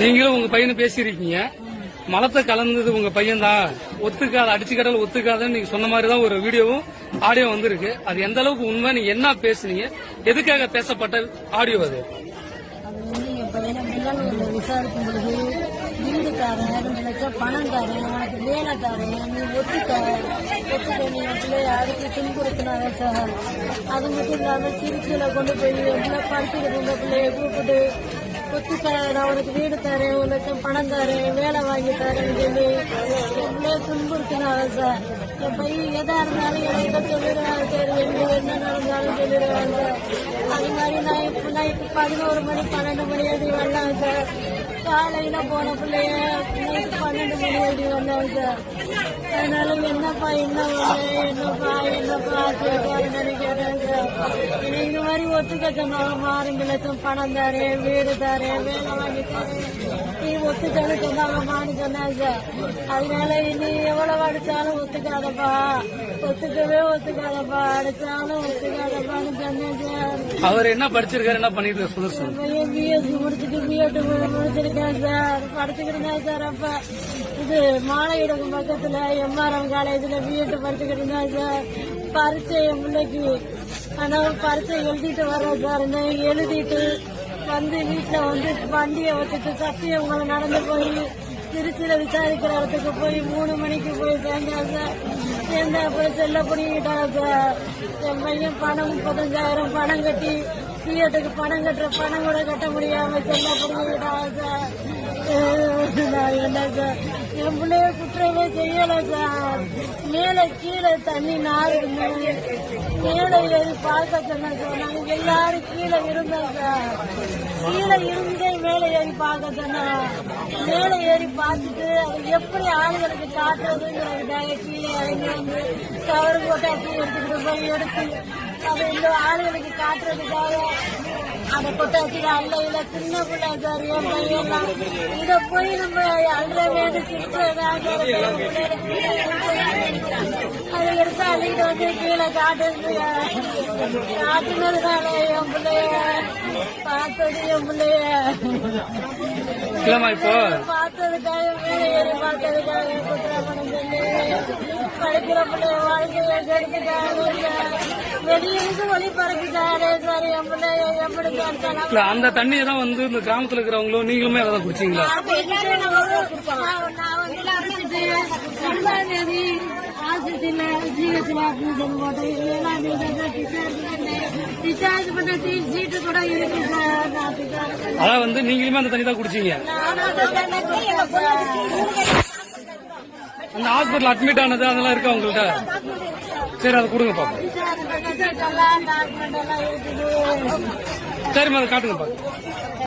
நீங்களும் உங்க பையனை பேசியிருக்கீங்க. மலத்தை கலந்தது உங்க பையன் தான் ஒத்துக்காத அடிச்சு கடல் ஒத்துக்காதன்னு நீங்க சொன்ன மாதிரி தான் ஒரு வீடியோவும் ஆடியோ வந்திருக்கு. அது எந்த அளவுக்கு உண்மை நீங்க என்ன பேசுனீங்க எதுக்காக பேசப்பட்ட ஆடியோ அது? அது வந்து விசாரிக்கும் பொழுது ரெண்டு லட்சம் பணம் தரேன் உனக்கு வேலை தரேன் நீ ஒத்துக்க ஒத்துக்க நீ துன்புறுத்தினாங்க சார். அது மட்டும் இல்லாமல் திருச்சியில் கொண்டு போய் என் படிச்சுக்கிட்டு இருந்த பிள்ளைய கூப்பிட்டு ஒத்துக்க தரேன் உனக்கு வீடு தரேன் உனக்கு பணம் தரேன் வேலை வாங்கி தரேன்னு சொல்லி என் பிள்ளைய துன்புறுத்தினாங்க சார். என் பையன் எதா இருந்தாலும் என்கிட்ட சொல்லிடுவாங்க சரி. எங்க என்ன நடந்தாலும் சொல்லிடுவாங்க. அது மாதிரி நான் இப்போ நைட்டு பதினோரு மணி பன்னெண்டு மணி எழுதி வந்தாங்க சார். காலையில போன பிள்ளைய நைட்டு பன்னெண்டு மணி எழுதி வந்தாங்க சார். அதனால என்னப்பா என்ன என்னப்பா என்னப்பா கேட்காருன்னு கேட்டேன் சார். மாதிரி ஒத்துக்க சொன்னாங்கம்மா ரெண்டு லட்சம் பணம் தரேன் வீடு தரேன் வேலை வாங்கி தரேன் நீ ஒத்துக்கன்னு சொன்னாங்கம்மான்னு சொன்னேன் சார் அதனால இனி எவ்வளவு அடிச்சாலும் ஒத்துக்காதப்பா. ஒத்துக்கவே ஒத்துக்காதப்பா. அடிச்சாலும் ஒத்துக்காதப்பான்னு சொன்னேன் சார். அவர் என்ன படிச்சிருக்காரு என்ன பண்ணிட்டு சொல்லு பையன் பிஎஸ்சி முடிச்சுட்டு பிஎட் முடிச்சிருக்கேன் சார். படிச்சுக்கிட்டு சார் அப்ப. இது மாலையிடக்கு பக்கத்துல எம்ஆர்எம் காலேஜ்ல பிஎட் படிச்சுக்கிட்டு சார். பரீட்சை என் பிள்ளைக்கு ஆனால் பரிசை எழுதிட்டு வர்றேன் பாருங்க. எழுதிட்டு வந்து வீட்டில் வந்து வண்டியை வச்சுட்டு சத்தியவங்களை நடந்து போய் திருச்சியில் விசாரிக்கிற இடத்துக்கு போய் மூணு மணிக்கு போய் சேர்ந்தேன் சார். சேர்ந்தா போய் செல்ல பிடிக்கிட்டாங்க சார். என் பையன் பணம் முப்பத்தஞ்சாயிரம் பணம் கட்டி பிஎட்டுக்கு பணம் கட்டுற பணம் கூட கட்ட முடியாமல் செல்ல பிடிக்கிட்டாங்க சார். நான் என்ன சார் என் பிள்ளைய குற்றமே செய்யல சார். மேல கீழே தண்ணி நார் மேலே ஏறி பார்க்க சொன்ன சார். நாங்க எல்லாரும் கீழே இருந்தோம் சார். கீழே இருந்தே மேலே ஏறி பார்க்க சொன்னேன். மேலே ஏறி பார்த்துட்டு அது எப்படி ஆளுகளுக்கு காட்டுறதுங்கிறதுக்காக கீழே இறங்கி வந்து கவர் போட்டாச்சு எடுத்துக்கிட்டு போய் எடுத்து அதை இந்த ஆளுகளுக்கு காட்டுறதுக்காக அதை கொட்டாச்சு அல்ல இல்ல சின்ன பிள்ளை என் பையன்லாம். இதை போய் நம்ம அல்ற அதை எடுத்து அள்ளிட்டு வந்து கீழே காட்டு காட்டுனதுனால என் பிள்ளைய பார்த்தது என் பிள்ளைய. பார்த்ததுக்காக ஏறி பார்த்ததுக்காக படிக்கிற பிள்ளைய வாழ்க்கையை கெடுத்துட்டாங்க இல்ல அந்த தண்ணியை தான் வந்து இந்த கிராமத்துல இருக்கிறவங்களும் நீங்களுமே அதை குடிச்சீங்களா? அதான் வந்து நீங்களுமே அந்த தண்ணி தான் குடிச்சீங்க. அந்த ஹாஸ்பிட்டல் அட்மிட் ஆனது அதெல்லாம் இருக்கா உங்கள்கிட்ட சரி அதை கொடுங்க பாப்போம். சரிம்மா அதை காட்டுங்க பாப்போம்.